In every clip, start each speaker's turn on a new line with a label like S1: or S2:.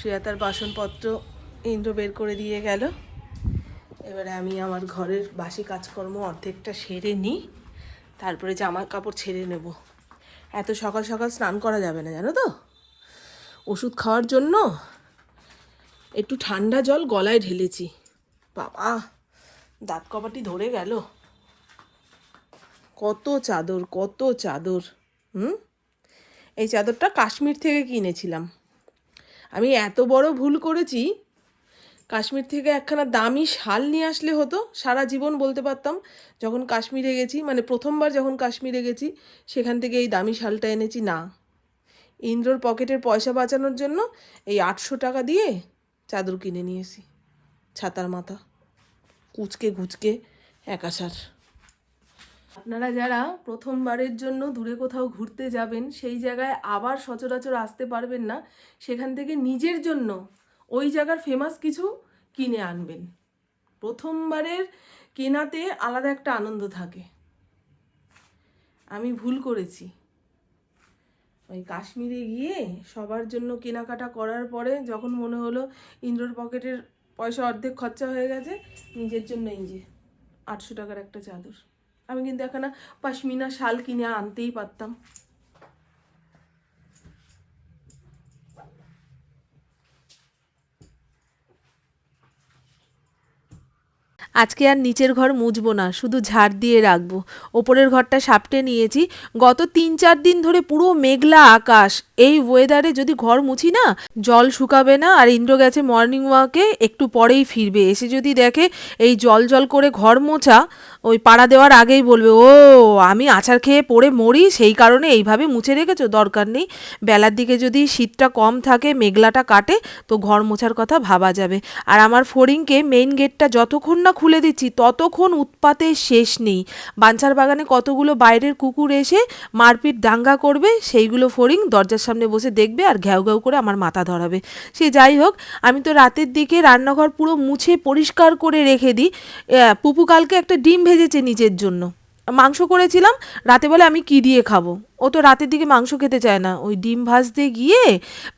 S1: শ্রেয়া তার বাসনপত্র ইন্দ্র বের করে দিয়ে গেল। এবারে আমি আমার ঘরের বাসি কাজকর্ম অর্ধেকটা সেরে নিই, তারপরে জামা কাপড় ছেড়ে নেব। এত সকাল সকাল স্নান করা যাবে না, জানো তো? ওষুধ খাওয়ার জন্য একটু ঠান্ডা জল গলায় ঢেলেছি। বাবা, দাঁত কপাটি ধরে গেল। কত চাদর কত চাদর, হুম? এই চাদরটা কাশ্মীর থেকে কিনেছিলাম। আমি এত বড় ভুল করেছি? কাশ্মীর থেকে একখানা দামি শাল নিয়ে আসলে হতো, সারা জীবন বলতে পারতাম, যখন কাশ্মীরে গেছি মানে প্রথমবার যখন কাশ্মীরে গেছি, সেখান থেকে এই দামি শালটা এনেছি, না। ইন্দ্রর পকেটের পয়সা বাঁচানোর জন্য এই আটশো টাকা দিয়ে চাদর কিনে নিয়েছি, ছাতার মাথা কুচকে গুচকে একাশার। আপনারা যারা প্রথমবারের জন্য দূরে কোথাও ঘুরতে যাবেন, সেই জায়গায় আবার সচরাচর আসতে পারবেন না। সেখান থেকে নিজের জন্য ওই জায়গার ফেমাস কিছু কিনে আনবেন। প্রথমবারের কেনাতে আলাদা একটা আনন্দ থাকে। আমি ভুল করেছি। ওই কাশ্মীরে গিয়ে সবার জন্য কেনাকাটা করার পরে যখন মনে হলো ইন্দ্রর পকেটের পয়সা অর্ধেক খরচা হয়ে গেছে, নিজের জন্য এই যে আটশো টাকার একটা চাদর। আমি কিন্তু এখানে পাশমিনা শাল কিনে আনতেই পারতাম। আজকে আর নিচের ঘর মুছবো না, শুধু ঝাড় দিয়ে রাখব। ওপরের ঘরটা সাপটে নিয়েছি, গত তিন চার দিন ধরে পুরো মেঘলা আকাশ। এই ওয়েদারে যদি ঘর মুছি না, জল শুকাবে না আর ইন্দ্র গেছে মর্নিং ওয়াকে একটু পরেই ফিরবে। এসে যদি দেখে এই জল জল করে ঘর মোছা, ওই পাড়া দেওয়ার আগেই বলবে, ও, আমি আচার খেয়ে পড়ে মরি, সেই কারণে এইভাবে মুছে রেখেছো, দরকার নেই। বেলার দিকে যদি শীতটা কম থাকে, মেঘলাটা কাটে, তো ঘর মোছার কথা ভাবা যাবে। আর আমার ফড়িংকে মেইন গেটটা যতক্ষণ না খুলে দিচ্ছি, ততক্ষণ উৎপাতের শেষ নেই। বাঞ্ছার বাগানে কতগুলো বাইরের কুকুর এসে মারপিট দাঙ্গা করবে, সেইগুলো ফড়িং দরজার সামনে বসে দেখবে আর ঘ্যাও ঘ্যাও করে আমার মাথা ধরাবে। সে যাই হোক, আমি তো রাতের দিকে রান্নাঘর পুরো মুছে পরিষ্কার করে রেখে দিই। পুপু কালকে একটা ডিম ভেজেছে নিজের জন্য। মাংস করেছিলাম, রাতে বলে আমি কি দিয়ে খাব? ও তো রাতের দিকে মাংস খেতে চায় না। ওই ডিম ভাজতে গিয়ে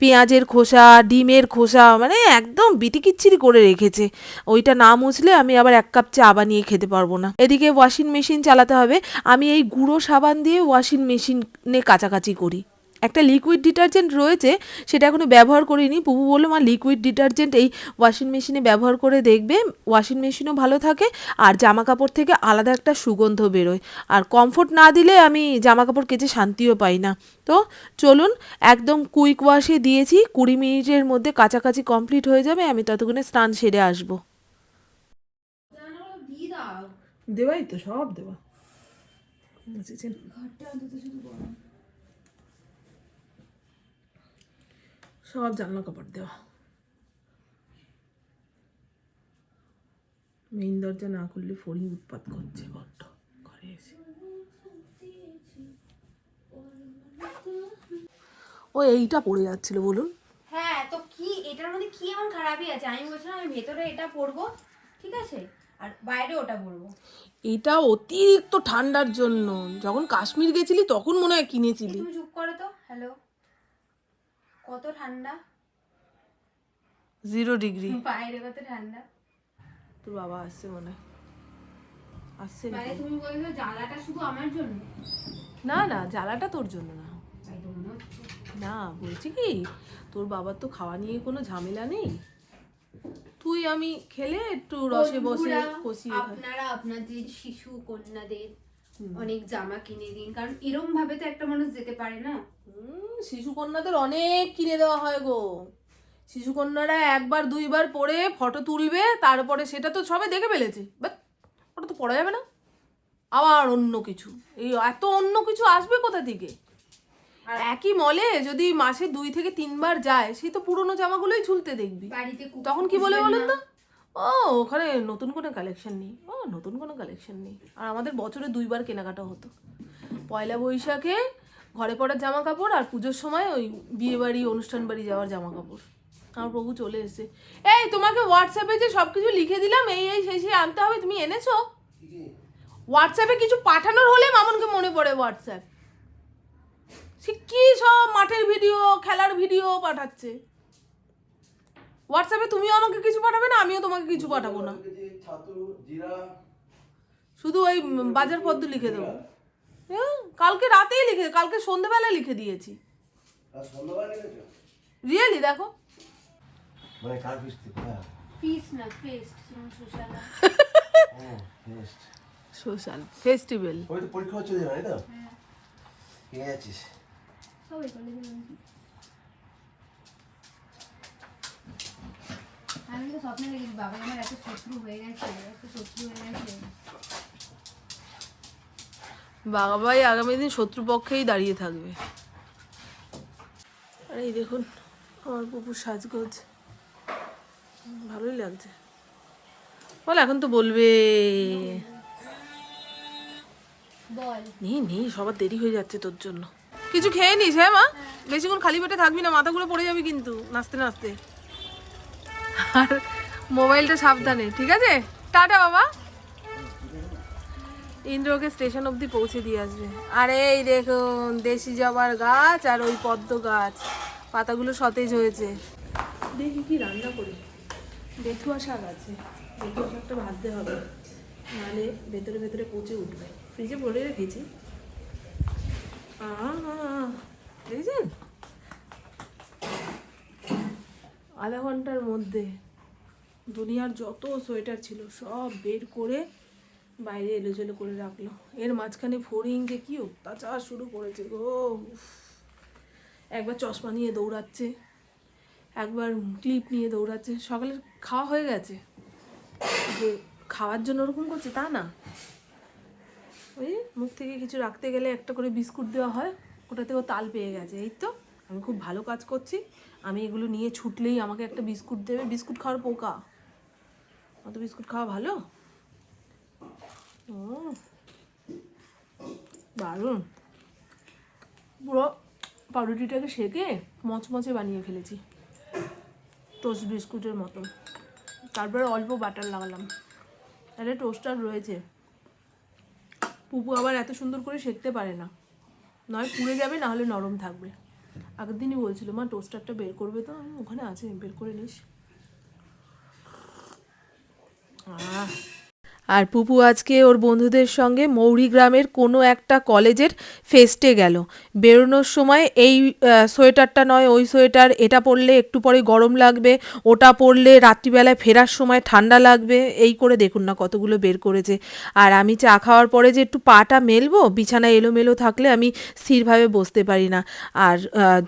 S1: পেঁয়াজের খোসা, ডিমের খোসা মানে একদম বিটিকিচ্ছিরি করে রেখেছে। ওইটা না মুছলে আমি আবার এক কাপ চা বানিয়ে খেতে পারব না। এদিকে ওয়াশিং মেশিন চালাতে হবে। আমি এই গুঁড়ো সাবান দিয়ে ওয়াশিং মেশিনে কাছাকাছি করি। একটা লিকুইড ডিটারজেন্ট রয়েছে সেটা এখনও ব্যবহার করিনি। পুপু বলল মা লিকুইড ডিটারজেন্ট এই ওয়াশিং মেশিনে ব্যবহার করে দেখবে ওয়াশিং মেশিনও ভালো থাকে আর জামা কাপড় থেকে আলাদা একটা সুগন্ধ বেরোয়। আর কমফোর্ট না দিলে আমি জামা কাপড় কেচে শান্তিও পাই না। তো চলুন একদম কুইক ওয়াশে দিয়েছি কুড়ি মিনিটের মধ্যে কাছাকাছি কমপ্লিট হয়ে যাবে আমি ততক্ষণে স্নান সেরে আসব। দেওয়াই তো সব দেওয়া।
S2: ঘরটা অন্তত শুধু
S1: সব জানলা কাপড় দেওয়া। মেইন দরজা না খুললে ফড়িং উৎপাত করছে বড্ড। ঘরে এসে। ও এইটা পড়ে যাচ্ছিল বলুন।
S2: হ্যাঁ তো কি এটার মধ্যে কি এমন খারাপই আছে? আমি বলছিলাম আমি ভেতরে এটা পরবো ঠিক আছে? আর বাইরে ওটা পরবো
S1: এটা অতিরিক্ত ঠান্ডার জন্য। যখন কাশ্মীর গেছিলি তখন মনে হয় কিনেছিলি।
S2: তুমি চুপ করো তো হ্যালো। কত ঠান্ডা?
S1: Zero degree.
S2: বাইরে কত ঠান্ডা?
S1: তোর বাবা আসছে মনে আসছে নাকি?
S2: তুমি বলছো জ্বালাটা শুধু আমার জন্য?
S1: না না জ্বালাটা তোর জন্য না।
S2: মনে।
S1: না বলছি কি তোর বাবার তো খাওয়া নিয়ে কোনো ঝামেলা নেই। তুই আমি খেলে একটু রসে বসে কষিয়ে
S2: আপনারা আপনাদের শিশু কন্যাদের অনেক জামা কিনে দিন কারণ এরম ভাবে তো একটা মানুষ যেতে পারে না।
S1: শিশু কন্যাদের অনেক কিনে দেওয়া হয় গো। শিশু কন্যারা একবার দুইবার পরে ফটো তুলবে তারপরে সেটা তো সবে দেখে ফেলেছে। বাট ওটা তো পড়া যাবে না। আবার অন্য কিছু। এই এত অন্য কিছু আসবে কোথা থেকে? আর একই মলে যদি মাসে দুই থেকে তিনবার যায় সেই তো পুরনো জামাগুলোই ঝুলতে দেখবি।
S2: বাড়িতে
S1: তখন কি বলে বলুন
S2: না।
S1: তো? ও, ওখানে নতুন কোনো কালেকশন নেই। ও, নতুন কোনো কালেকশন নেই। আর আমাদের বছরে দুইবার কেনাকাটা হতো। পয়লা বৈশাখে ঘরে পড়ার জামা কাপড় আর পুজোর সময় ওই বিয়ে বাড়ি অনুষ্ঠান বাড়ি যাওয়ার জামা কাপড় আমার প্রভু চলে এসেছে। এই, তোমাকে হোয়াটসঅ্যাপে যে সব কিছু লিখে দিলাম, এই এই, সেই সেই আনতে হবে, তুমি এনেছো? হোয়াটসঅ্যাপে কিছু পাঠানোর হলে মামনকে মনে পড়ে হোয়াটসঅ্যাপ সে কী সব মাঠের ভিডিও খেলার ভিডিও পাঠাচ্ছে? হোয়াটসঅ্যাপে তুমিও আমাকে কিছু পাঠাবে না আমিও তোমাকে কিছু পাঠাবো না। শুধু ওই বাজার পদ্ম লিখে দেবো। কালকে রাতেই লিখে কালকে সন্ধ্যেবেলায় লিখে দিয়েছি।
S3: আর সন্ধ্যাবেলা লিখেছো
S1: রিয়েলি দেখো
S3: মানে কার
S2: না
S3: ও
S1: সোশ্যাল ফেস্টিভ্যাল
S3: ওই তো পরীক্ষা হচ্ছে যে তাই তো? কে আছিস
S2: সবাই কলেজে আমি তো স্বপ্নে দেখেছি বাবা আমার এত শত্রু হয়ে গেছে এত শত্রু হয়ে গেছে।
S1: বাবাই আগামী দিন শত্রুপক্ষেই দাঁড়িয়ে থাকবে। আর এই দেখুন আমার পুকুর সাজগোজ। ভালোই লাগছে। বল এখন তো বলবে।
S2: বল।
S1: নেই নেই সবার দেরি হয়ে যাচ্ছে তোর জন্য। কিছু খেয়ে নিস হ্যাঁ মা? বেশিক্ষণ খালি পেটে থাকবি না মাথা ঘুরে পড়ে যাবি কিন্তু নাচতে নাচতে। আর মোবাইলটা সাবধানে, ঠিক আছে? টাটা, বাবা। ইন্দ্রকে স্টেশন অবধি পৌঁছে দিয়ে আসবে। আর, এই দেখুন, দেশি জবার গাছ আর ওই পদ্ম গাছ। পাতাগুলো সতেজ হয়েছে। দেখি কি রান্না করি। বেথুয়া শাক আছে। বেথুয়া শাকটা ভাজতে হবে। নাহলে ভেতরে ভেতরে পচে উঠবে। ফ্রিজে ভরে রেখেছি। দেখেছেন? আধা ঘণ্টার মধ্যে দুনিয়ার যত সোয়েটার ছিল সব বের করে বাইরে এলোজেলো করে রাখল। এর মাঝখানে যে কি অত্যাচার শুরু করেছে গো একবার চশমা নিয়ে দৌড়াচ্ছে, একবার ক্লিপ নিয়ে দৌড়াচ্ছে সকালে খাওয়া হয়ে গেছে। যে খাওয়ার জন্য ওরকম করছে তা না। ওই মুখ থেকে কিছু রাখতে গেলে একটা করে বিস্কুট দেওয়া হয় ওটাতে ও তাল পেয়ে গেছে, এই তো। আমি খুব ভালো কাজ করছি আমি এগুলো নিয়ে ছুটলেই আমাকে একটা বিস্কুট দেবে। বিস্কুট খাওয়ার পোকা। অত বিস্কুট খাওয়া ভালো? দারুণ। পুরো পাউরুটিটাকে সেকে মচমচে বানিয়ে ফেলেছি। টোস্ট বিস্কুটের মতো তারপরে অল্প বাটার লাগালাম। তাহলে টোস্টার রয়েছে। পুপু আবার এত সুন্দর করে সেকতে পারে না। নয় পুড়ে যাবে না হলে নরম থাকবে। আগের দিনই বলছিল, মা টোস্টারটা বের করবে তো আমি ওখানে আছে, বের করে নিস। আহ আর পুপু আজকে ওর বন্ধুদের সঙ্গে মৌরি গ্রামের কোনো একটা কলেজের ফেস্টে গেল। বেরোনোর সময় এই সোয়েটারটা নয়, ওই সোয়েটার, এটা পরলে একটু পরে গরম লাগবে, ওটা পরলে রাত্রিবেলায় ফেরার সময় ঠান্ডা লাগবে, এই করে দেখুন না কতগুলো বের করেছে। আর আমি চা খাওয়ার পরে যে একটু পাটা মেলবো, বিছানায় এলোমেলো থাকলে আমি স্থিরভাবে বসতে পারি না। আর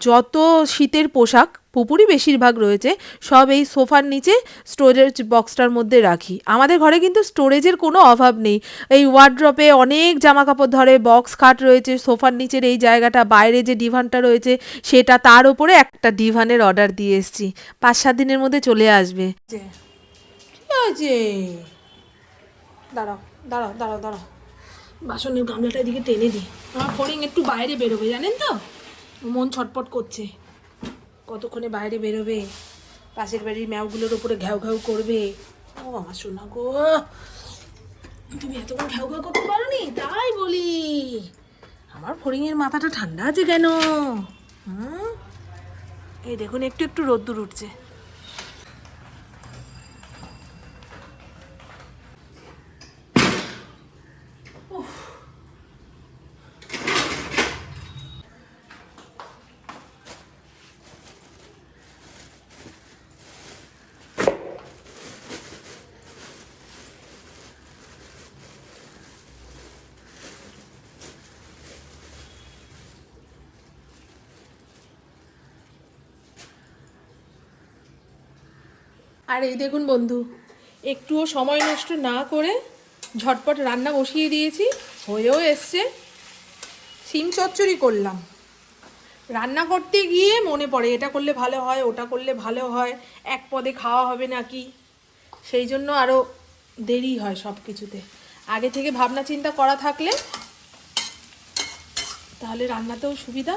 S1: যত শীতের পোশাক পুপুরি বেশিরভাগ রয়েছে, সব এই সোফার নিচে স্টোরেজ বক্সটার মধ্যে রাখি। আমাদের ঘরে কিন্তু স্টোরেজের কোনো অভাব নেই। এই ওয়ার্ড্রপে অনেক জামা কাপড় ধরে বক্স খাট রয়েছে, সোফার নিচের এই জায়গাটা, বাইরে যে ডিভানটা রয়েছে, সেটা তার উপরে একটা ডিভানের অর্ডার দিয়ে এসছি। পাঁচ সাত দিনের মধ্যে চলে আসবে। দাঁড়াও দাঁড়াও দাঁড়াও বাসনের গামলাটা এদিকে টেনে দিই। আমার ফড়িং একটু বাইরে বেরোবে, জানেন তো? মন ছটপট করছে। কতক্ষণে বাইরে বেরোবে? পাশের বাড়ির ম্যাওগুলোর উপরে ঘ্যাও ঘ্যাও করবে। ও আমার সোনা গো। তুমি এতক্ষণ ঘ্যাও ঘ্যাও করতে পারো নি তাই বলি। আমার ফড়িংয়ের মাথাটা ঠান্ডা আছে কেন? হুম? এই দেখুন, একটু একটু রোদ্দুর উঠছে। আর এই দেখুন বন্ধু, একটুও সময় নষ্ট না করে ঝটপট রান্না বসিয়ে দিয়েছি, হয়েও এসছে। সিম চচ্চড়ি করলাম। রান্না করতে গিয়ে মনে পড়ে, এটা করলে ভালো হয়, ওটা করলে ভালো হয়, এক পদে খাওয়া হবে নাকি? সেই জন্য আরও দেরি হয় সব কিছুতে আগে থেকে ভাবনা চিন্তা করা থাকলে তাহলে রান্নাতেও সুবিধা।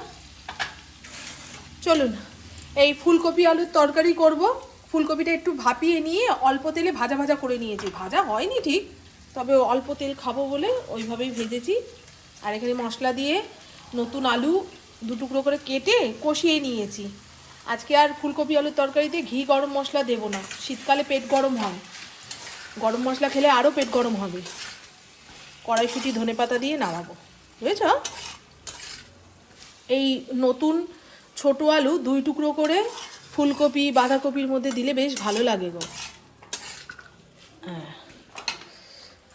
S1: চলুন, এই ফুলকপি আলুর তরকারি করব। ফুলকপিটা একটু ভাপিয়ে নিয়ে অল্প তেলে ভাজা ভাজা করে নিয়েছি। ভাজা হয়নি ঠিক, তবে অল্প তেল খাব বলে ওইভাবেই ভেজেছি। আর এখানে মশলা দিয়ে নতুন আলু দু টুকরো করে কেটে কষিয়ে নিয়েছি। আজকে আর ফুলকপি আলুর তরকারিতে ঘি গরম মশলা দেবো না, শীতকালে পেট গরম হয়। গরম মশলা খেলে আরও পেট গরম হবে। কড়াইশুটি, ধনে পাতা দিয়ে নামাবো বুঝেছ? এই নতুন ছোট আলু দুই টুকরো করে ফুলকপি, বাঁধাকপির মধ্যে দিলে বেশ ভালো লাগে গো। হ্যাঁ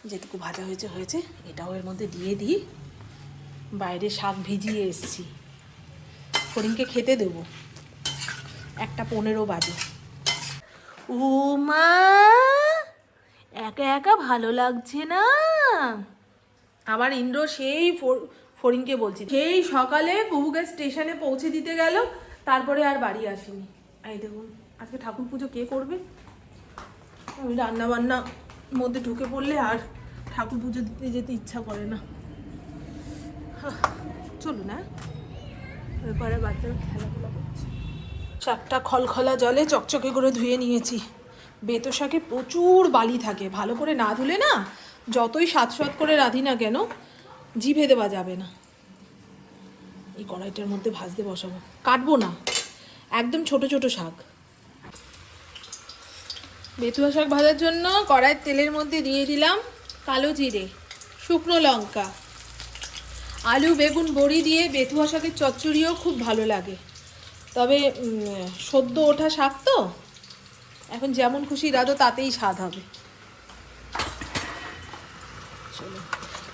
S1: যেটুকু ভাজা হয়েছে হয়েছে। এটাও এর মধ্যে দিয়ে দিই। বাইরে শাক ভিজিয়ে এসছি। ফড়িংকে খেতে দেবো। একটা পনেরো বাজে। ও মা, একা একা ভালো লাগছে না? আমার ইন্দ্র সেই ফড়িংকে বলছি। সেই সকালে বহুকে স্টেশনে পৌঁছে দিতে গেল, তারপরে আর বাড়ি আসেনি। এই দেখুন, আজকে ঠাকুর পুজো কে করবে? আমি রান্না বান্না মধ্যে ঢুকে পড়লে আর ঠাকুর পুজো দিতে যেতে ইচ্ছা করে না। চলুন হ্যাঁ? এরপরে বাচ্চারা খেলাধুলা করছে। চারটা খলখলা জলে চকচকে করে ধুয়ে নিয়েছি। বেতো শাকে প্রচুর বালি থাকে, ভালো করে না ধুলে না যতই সাত সাত করে রাঁধি না কেন জিভে দেওয়া যাবে না। এই কড়াইটার মধ্যে ভাজতে বসাবো। কাটবো না। একদম ছোট ছোট শাক। বেতুয়া শাক ভাজার জন্য কড়াইয়ের তেলের মধ্যে দিয়ে দিলাম কালো জিরে, শুকনো লঙ্কা, আলু, বেগুন, বড়ি দিয়ে বেতুয়া শাকের চচ্চড়িও খুব ভালো লাগে। তবে সদ্য ওঠা শাক তো, এখন যেমন খুশি রাধো তাতেই স্বাদ হবে।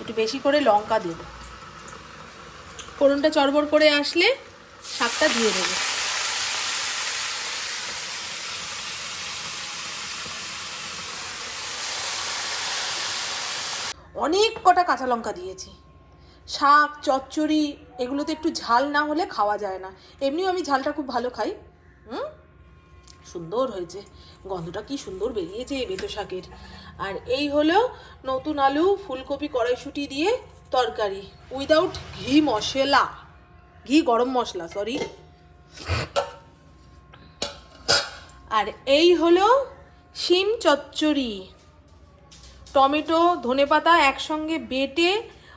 S1: একটু বেশি করে লঙ্কা দেব। ফোড়নটা চড়বড় করে আসলে শাকটা দিয়ে দেবো। অনেক কটা কাঁচা লঙ্কা দিয়েছি। শাক, চচ্চড়ি, এগুলোতে একটু ঝাল না হলে খাওয়া যায় না। এমনিও আমি ঝালটা খুব ভালো খাই। হুম? সুন্দর হয়েছে। গন্ধটা কি সুন্দর বেরিয়েছে এই বেতো শাকের। আর এই হলো নতুন আলু, ফুলকপি, কড়াইশুটি দিয়ে তরকারি উইদাউট ঘি মশলা। ঘি গরম মশলা, সরি। আর এই হলো শিম চচ্চড়ি। টমেটো, ধনেপাতা একসঙ্গে বেটে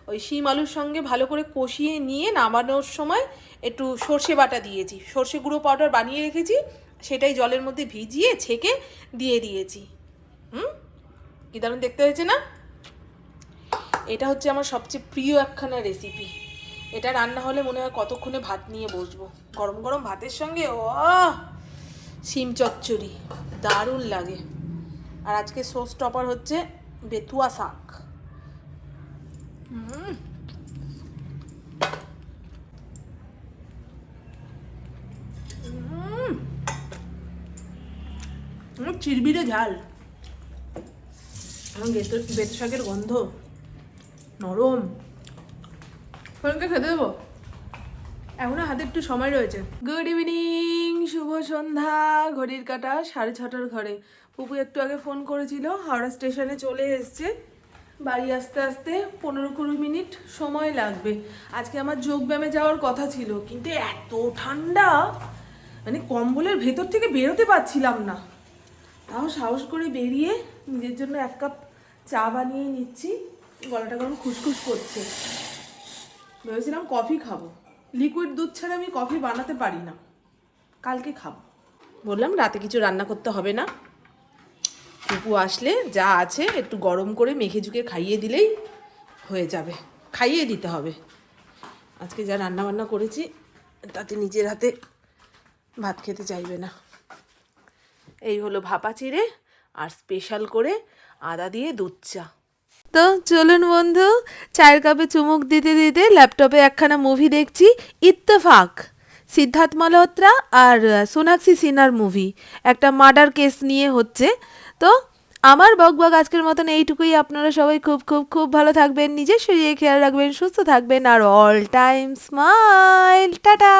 S1: ওই শিম আলুর সঙ্গে ভালো করে কষিয়ে নিয়ে নামানোর সময় একটু সর্ষে বাটা দিয়েছি। সর্ষে গুঁড়ো পাউডার বানিয়ে রেখেছি, সেটাই জলের মধ্যে ভিজিয়ে ছেঁকে দিয়ে দিয়েছি। হুম? কি দারুণ দেখতে হয়েছে না? এটা হচ্ছে আমার সবচেয়ে প্রিয় একখানা রেসিপি এটা রান্না হলে মনে হয় কতক্ষণে ভাত নিয়ে বসবো। গরম গরম ভাতের সঙ্গে ও শিম চচ্চড়ি, দারুণ লাগে। আর আজকে সোস টপার হচ্ছে বেতুয়া শাক চিরবিরে ঝাল বেত বেত শাকের গন্ধ নরম ফোনকে খেতে দেবো এখনও হাতে একটু সময় রয়েছে গুড ইভিনিং শুভ সন্ধ্যা ঘড়ির কাটা সাড়ে ছটার ঘরে পুপু একটু আগে ফোন করেছিল, হাওড়া স্টেশনে চলে এসছে। বাড়ি আসতে আসতে পনেরো কুড়ি মিনিট সময় লাগবে। আজকে আমার যোগব্যায়ামে যাওয়ার কথা ছিল, কিন্তু এত ঠান্ডা মানে কম্বলের ভেতর থেকে বেরোতে পারছিলাম না। তাও সাহস করে বেরিয়ে নিজের জন্য এক কাপ চা বানিয়ে নিচ্ছি। গলাটা কেমন খুসখুস করছে। ভেবেছিলাম কফি খাব। লিকুইড দুধ ছাড়া আমি কফি বানাতে পারি না। কালকে খাব। বললাম, রাতে কিছু রান্না করতে হবে না। টুকু আসলে যা আছে একটু গরম করে মেখে ঝুঁকে খাইয়ে দিলেই হয়ে যাবে। খাইয়ে দিতে হবে। আজকে যা রান্না বান্না করেছি, তাতে নিজের হাতে ভাত খেতে চাইবে না। এই হলো ভাপা চিড়ে আর স্পেশাল করে আদা দিয়ে দুধ চা। তো চলুন বন্ধু, চায়ের কাপে চুমুক দিতে দিতে ল্যাপটপে একখানা মুভি দেখছি, ইত্তেফাক। সিদ্ধার্থ মালহোত্রা আর সোনাক্ষী সিনহার মুভি একটা মার্ডার কেস নিয়ে হচ্ছে। তো আমার বকবক আজকের মতন এইটুকুই। আপনারা সবাই খুব খুব খুব ভালো থাকবেন, নিজের শরীরে খেয়াল রাখবেন, সুস্থ থাকবেন, আর অল টাইম স্মাইল টাটা!